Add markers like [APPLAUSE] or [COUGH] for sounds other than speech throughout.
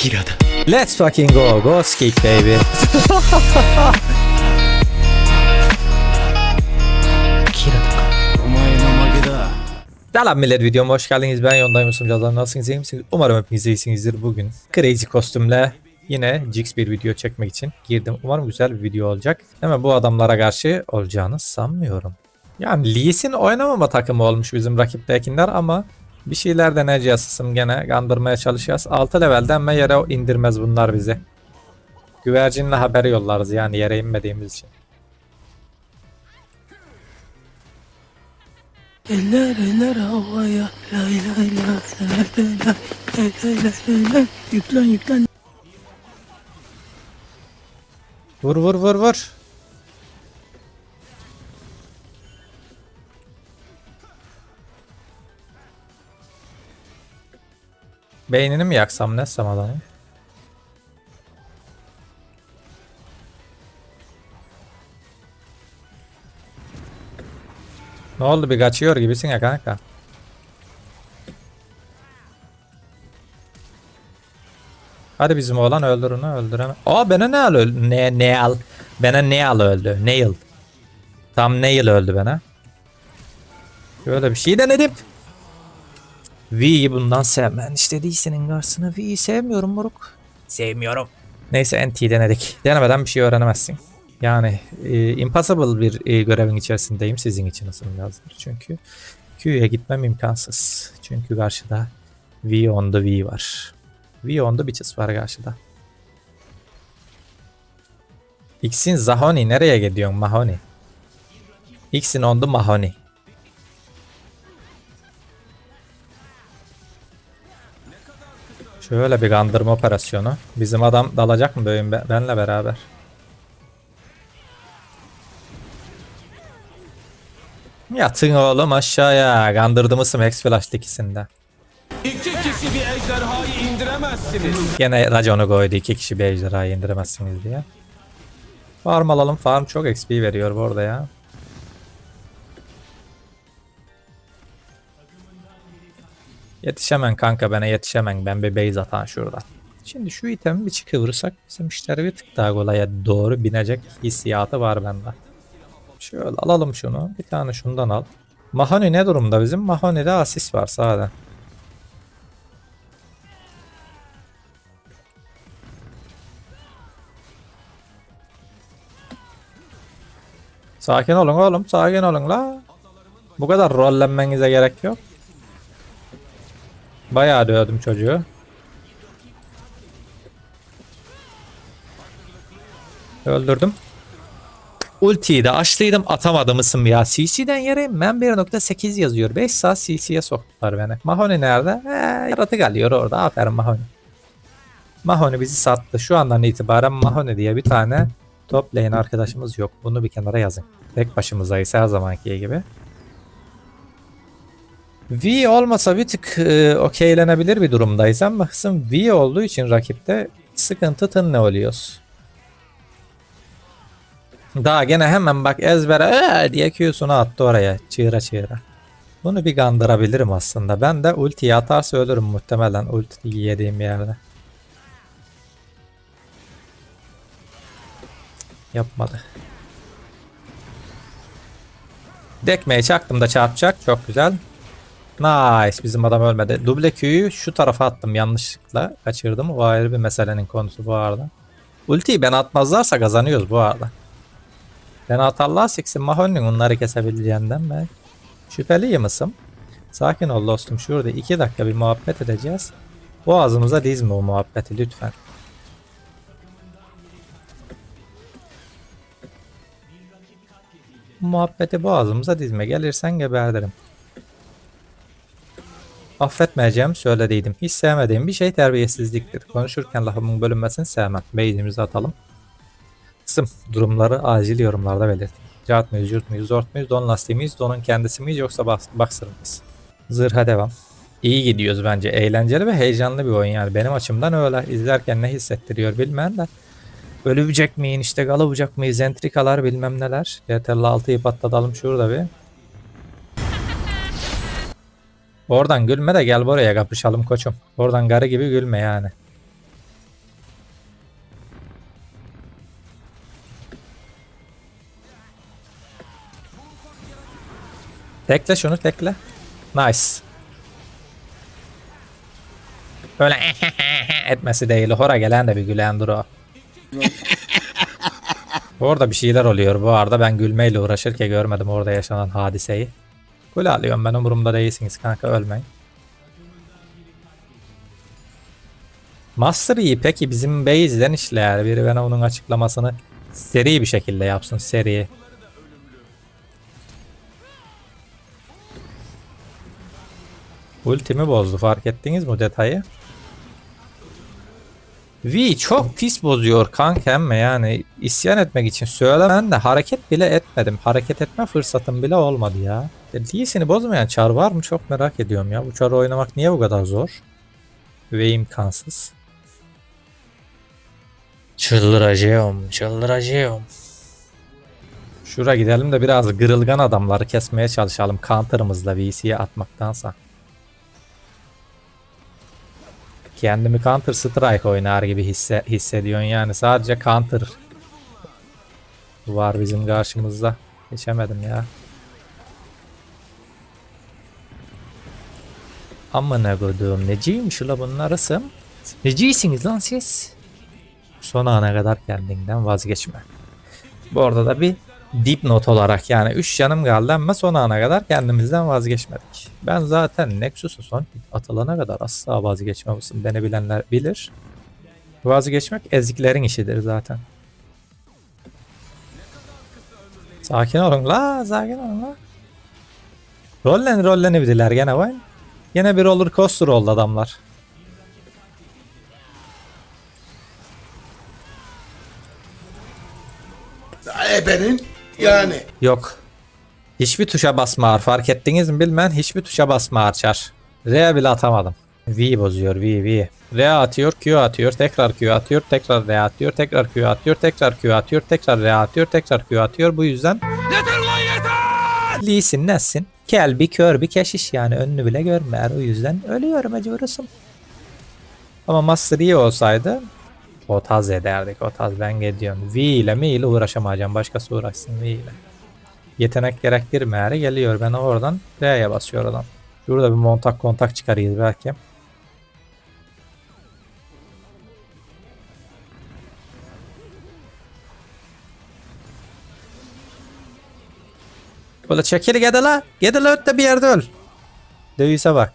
Akira'da. Let's fucking go. Ghost kick baby. [LAUGHS] Selam millet videoma hoş geldiniz. Ben Yonday Musum Nasılsınız? İyi misiniz? Umarım hepiniz iyisinizdir bugün. Crazy kostümle yine Jix bir video çekmek için girdim. Umarım güzel bir video olacak. Ama bu adamlara karşı olacağını sanmıyorum. Yani Lee'sin oynamama takımı olmuş bizim rakiptekiler ama bir şeyler deneyeceğiz. Sısım gene kandırmaya çalışacağız. 6 levelden mi yere indirmez bunlar bizi. Güvercinle haber yollarız yani yere inmediğimiz için. Yüklen yüklen Vur vur vur vur. Beynini mi yaksam ne etsem adamı? Ne oldu bir kaçıyor gibisin ya kanka. Hadi bizim oğlan öldür onu öldüreme. Aa bana ne al öldü? Ne ne al? Bana ne al öldü? Nail. Tam Nail öldü bana. Böyle bir şey denedim. V'yi bundan sevmen. İşte değilsenin karşısına V'yi sevmiyorum moruk. Sevmiyorum. Neyse NT denedik. Denemeden bir şey öğrenemezsin. Yani e, impossible bir e, görevin içerisindeyim. Sizin için lazımdır. Çünkü Q'ya gitmem imkansız. Çünkü karşıda V on the V var. V on the bitches var karşıda. X'in Zahoni nereye gidiyorsun Mahoni? X'in on the Mahoni. Şöyle bir kandırma operasyonu. Bizim adam dalacak mı be- benle beraber? Yatın oğlum aşağıya. Kandırdığımızım Hex Flash'lı ikisinde. İki kişi bir ejderhayı indiremezsiniz. Gene raconu koydu iki kişi bir ejderhayı indiremezsiniz diye. Farm alalım. Farm çok XP veriyor bu arada ya. Yetişemen kanka bana yetişemen. Ben bir base atan şurada. Şimdi şu itemi bir çıkıvırsak bizim işleri bir tık daha kolaya doğru binecek hissiyatı var bende. Şöyle alalım şunu. Bir tane şundan al. Mahoni ne durumda bizim? Mahoni'de asist var sağda. Sakin olun oğlum. Sakin olun la. Bu kadar rollenmenize gerek yok. Bayağı dövdüm çocuğu. Öldürdüm. Ultiyi de açtıydım atamadım ısım ya. CC'den yere ben 1.8 yazıyor. 5 saat CC'ye soktular beni. Mahoni nerede? Ee, yaratık alıyor orada. Aferin Mahoni. Mahoni bizi sattı. Şu andan itibaren Mahoni diye bir tane top lane arkadaşımız yok. Bunu bir kenara yazın. Tek başımızdayız her zamanki gibi. V olmasa bir tık e, okeylenebilir bir durumdayız ama kısım V olduğu için rakipte sıkıntı tın ne oluyoruz. Daha gene hemen bak ezbere "Ee!" diye Q'sunu attı oraya çığıra çığıra. Bunu bir kandırabilirim aslında. Ben de ultiyi atarsa ölürüm muhtemelen ulti yediğim yerde. Yapmadı. Dekmeyi çaktım da çarpacak. Çok güzel. Nice. Bizim adam ölmedi. Duble Q'yu şu tarafa attım yanlışlıkla. Kaçırdım. O ayrı bir meselenin konusu bu arada. Ultiyi ben atmazlarsa kazanıyoruz bu arada. Ben atarlarsa ikisi Mahon'un onları kesebileceğinden ben şüpheliyim ısım. Sakin ol dostum. Şurada iki dakika bir muhabbet edeceğiz. Boğazımıza dizme o muhabbeti lütfen. Muhabbeti boğazımıza dizme. Gelirsen geberdirim. Affetmeyeceğim söylediydim. Hiç sevmediğim bir şey terbiyesizliktir. Konuşurken lafımın bölünmesini sevmem. Beynimizi atalım. Kısım durumları acil yorumlarda belirtin. Cahat mıyız, yurt muyuz, zort muyuz, don lastiği miyiz, donun kendisi miyiz yoksa boxer mıyız? Zırha devam. İyi gidiyoruz bence. Eğlenceli ve heyecanlı bir oyun yani. Benim açımdan öyle. İzlerken ne hissettiriyor bilmem de. Ölebilecek miyin işte galavacak mıyız entrikalar bilmem neler. Yeterli 6'yı patlatalım şurada bir. Oradan gülme de gel buraya kapışalım koçum. Oradan garı gibi gülme yani. Tekle şunu tekle. Nice. Böyle [LAUGHS] etmesi değil. Hora gelen de bir gülen duru. [LAUGHS] Orada bir şeyler oluyor bu arada. Ben gülmeyle uğraşırken görmedim orada yaşanan hadiseyi. Kule alıyorum ben umurumda değilsiniz kanka ölmeyin. Master Yi peki bizim base'den işler. Biri bana onun açıklamasını seri bir şekilde yapsın seri. Ultimi bozdu fark ettiniz mi detayı? V çok pis bozuyor kankem yani isyan etmek için söylemem de hareket bile etmedim. Hareket etme fırsatım bile olmadı ya. Lee'sini bozmayan çar var mı çok merak ediyorum ya. Bu çarı oynamak niye bu kadar zor? Ve imkansız. Çıldıracağım, çıldıracağım. Şura gidelim de biraz gırılgan adamları kesmeye çalışalım counter'ımızla VC'ye atmaktansa. Kendimi Counter Strike oynar gibi hisse, hissediyorsun yani sadece Counter var bizim karşımızda. Geçemedim ya. Amına koduğum neciymiş ula bunlar ısım? Necisiniz lan siz? Son ana kadar kendinden vazgeçme. Bu arada da bir dipnot olarak yani 3 canım kaldı ama son ana kadar kendimizden vazgeçmedik. Ben zaten Nexus'u son atılana kadar asla vazgeçmemişim. Beni bilenler bilir. Vazgeçmek eziklerin işidir zaten. Sakin olun la, sakin olun la. Rollen rollen bildiler gene vay. Yine bir roller coaster oldu adamlar. Ebenin yani. Yok. Hiçbir tuşa basma. Fark ettiniz mi bilmem. Hiçbir tuşa basma açar. R bile atamadım. V bozuyor V V. R atıyor Q atıyor tekrar Q atıyor tekrar R atıyor tekrar Q atıyor tekrar Q atıyor tekrar R atıyor tekrar Q atıyor bu yüzden yeter! Lee'sin nesin? Kel bir kör bir keşiş yani önünü bile görmer o yüzden ölüyorum acıvırısım. Ama Master Yi olsaydı o taz ederdik o taz ben gidiyorum. V ile mi ile uğraşamayacağım başkası uğraşsın V ile. Yetenek gerektirmeyer geliyor ben oradan R'ye basıyor adam. Şurada bir montak kontak çıkarıyız belki. Böyle çekil gede la. Gede la ötte bir yerde öl. Dövüse bak.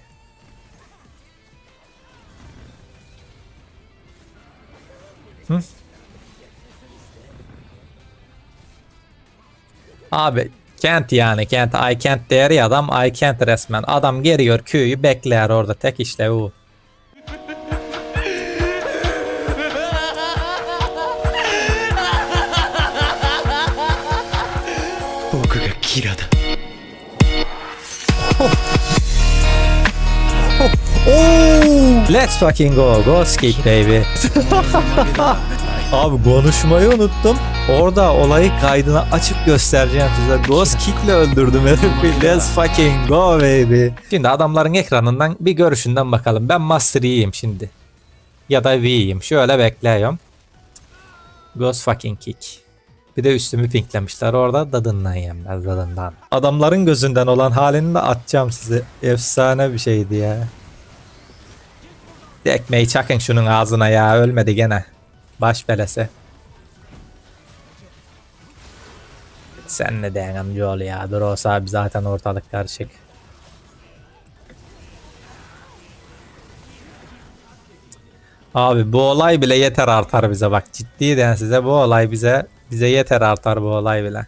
Hı? Abi Kent yani Kent I can't ya adam I can't resmen. Adam geliyor köyü bekler orada tek işlevi bu. Let's fucking go. Go skip baby. [LAUGHS] Abi konuşmayı unuttum. Orada olayı kaydına açıp göstereceğim size. Ghost kickle öldürdüm herifi. Let's fucking go baby. Şimdi adamların ekranından bir görüşünden bakalım. Ben Master Yi'yim şimdi. Ya da V'yim. Şöyle bekliyorum. Ghost fucking kick. Bir de üstümü pinklemişler orada dadından yenmez dadından. Adamların gözünden olan halini de atacağım size. Efsane bir şeydi ya. Ekmeği çakın şunun ağzına ya ölmedi gene. Baş belası. Sen ne diyorsun amcaoğlu ya? Dur olsa abi zaten ortalık karışık. Abi bu olay bile yeter artar bize bak ciddiyden size bu olay bize bize yeter artar bu olay bile.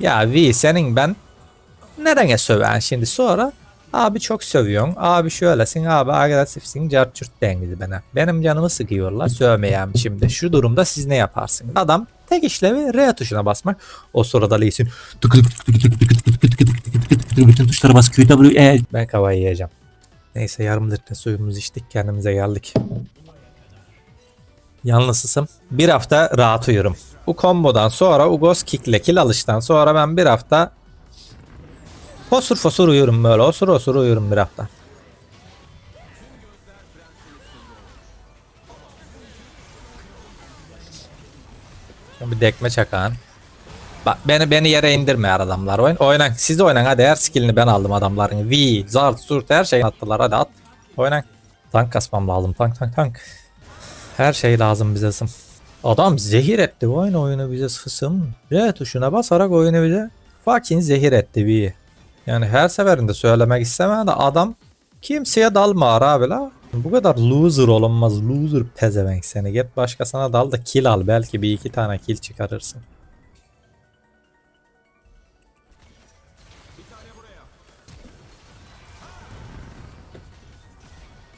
Ya V senin ben nereye söven şimdi sonra abi çok sövüyorsun. Abi şöylesin abi agresifsin. Carçurt dengidi bana. Benim canımı sıkıyorlar sövmeyem şimdi. Şu durumda siz ne yaparsınız? Adam tek işlevi R tuşuna basmak. O sırada Lee'sin Bütün tuşlara bas Q, W, E. ben kavayı yiyeceğim. Neyse yarım litre suyumuzu içtik kendimize geldik. Yalnızsın. Bir hafta rahat uyurum. Bu kombodan sonra Ugos kickle kill alıştan sonra ben bir hafta Fosur fosur uyuyorum böyle. Osur osur uyuyorum bir hafta. Bir dekme çakan. Bak beni beni yere indirme adamlar. Oyun oynan. Siz de oynan hadi her skillini ben aldım adamların. V, zart, surt her şeyi attılar hadi at. Oynan. Tank kasmam lazım. Tank tank tank. Her şey lazım bize sım. Adam zehir etti oyun oyunu bize sısım. R tuşuna basarak oyunu bize fucking zehir etti bir. Yani her seferinde söylemek istemem de adam kimseye dalma abi la. Bu kadar loser olunmaz. Loser pezevenk seni. Git başkasına dal da kill al. Belki bir iki tane kill çıkarırsın.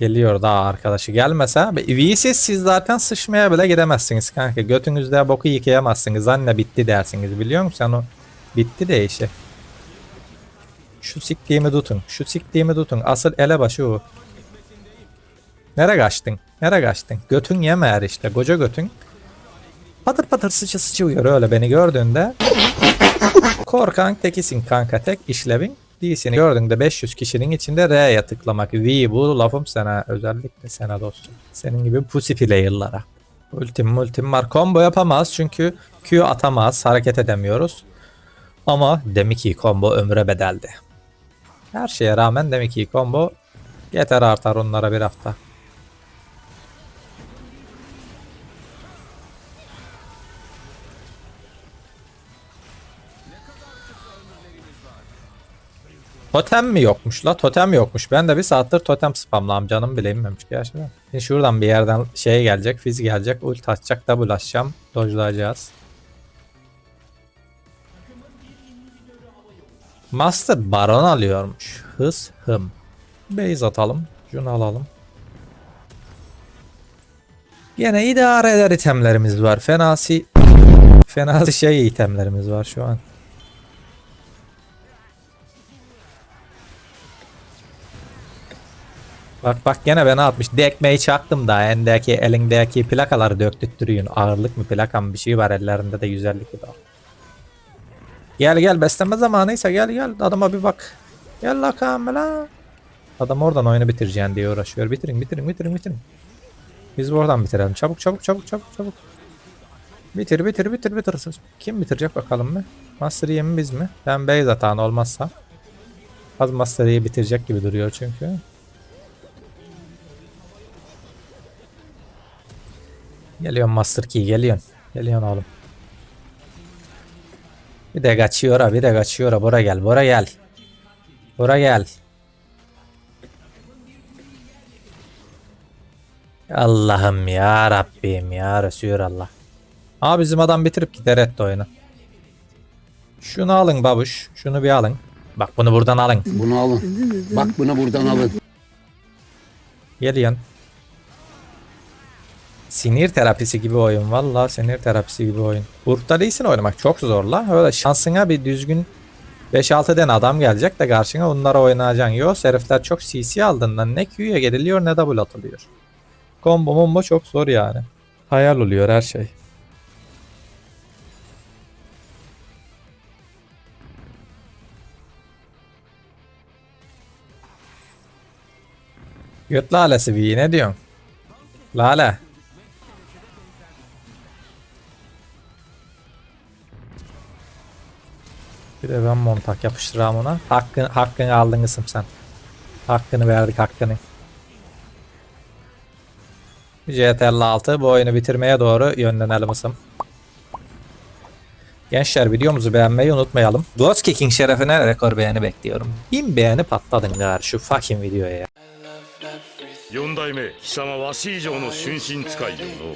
Geliyor daha arkadaşı gelmese. V'siz siz zaten sıçmaya bile gidemezsiniz kanka. Götünüzde boku yıkayamazsınız. Anne bitti dersiniz biliyor musun o? Bitti de işi. Şu siktiğimi tutun. Şu siktiğimi tutun. Asıl elebaşı o. Nere kaçtın? Nere kaçtın? Götün yemeğer işte. Koca götün. Patır patır sıçı sıçı uyuyor öyle beni gördüğünde. Korkan tekisin kanka. Tek işlevin değilsin. Gördüğünde 500 kişinin içinde R'ye tıklamak. V bu lafım sana. Özellikle sana dostum. Senin gibi pussy player'lara. Ultim multim var. Combo yapamaz çünkü Q atamaz. Hareket edemiyoruz. Ama demek ki combo ömre bedeldi. Her şeye rağmen demek ki combo yeter artar onlara bir hafta. Totem mi yokmuş la? Totem yokmuş. Ben de bir saattir totem spamlam canım bile inmemiş gerçekten. Şimdi şuradan bir yerden şey gelecek, fiz gelecek, ult atacak, double açacağım. Dodge'layacağız. Master Baron alıyormuş. Hız hım. Base atalım. Şunu alalım. Yine idare eder itemlerimiz var. Fenasi fenasi şey itemlerimiz var şu an. Bak bak gene beni atmış. Dekmeyi çaktım da endeki elindeki plakaları döktürtürüyün. Ağırlık mı plaka mı bir şey var ellerinde de güzellik var. Gel gel beslenme zamanıysa gel gel adama bir bak. Gel la kamera. Adam oradan oyunu bitireceğim diye uğraşıyor. Bitirin bitirin bitirin bitirin. Biz buradan bitirelim. Çabuk çabuk çabuk çabuk çabuk. Bitir bitir bitir bitir. Kim bitirecek bakalım mı? Master mi biz mi? Ben base atan olmazsa. Az Master bitirecek gibi duruyor çünkü. Geliyorum Master Key geliyorsun. Geliyorsun oğlum. Bir de kaçıyor ha bir de kaçıyor ha. Bora gel bora gel. Bora gel. Allah'ım ya Rabbim ya Resulallah. Aa bizim adam bitirip gider etti oyunu. Şunu alın babuş. Şunu bir alın. Bak bunu buradan alın. Bunu alın. Bak bunu buradan alın. Geliyorsun. Sinir terapisi gibi oyun. Vallahi sinir terapisi gibi oyun. Grupta değilsin oynamak çok zor la. Öyle şansına bir düzgün 5-6 tane adam gelecek de karşına onlara oynayacaksın. Yo herifler çok CC aldığından ne Q'ya geliliyor ne double atılıyor. Combo mombo çok zor yani. Hayal oluyor her şey. Göt lalesi bir ne diyorsun? Lale. Bir de ben montak yapıştıracağım ona. Hakkın, hakkını aldın kızım sen. Hakkını verdik hakkını. CTRL 6 bu oyunu bitirmeye doğru yönlenelim ısım. Gençler videomuzu beğenmeyi unutmayalım. Ghost Kicking şerefine rekor beğeni bekliyorum. 1000 beğeni patladın gar şu fucking videoya ya. 四代目貴様わし以上の春心使いよの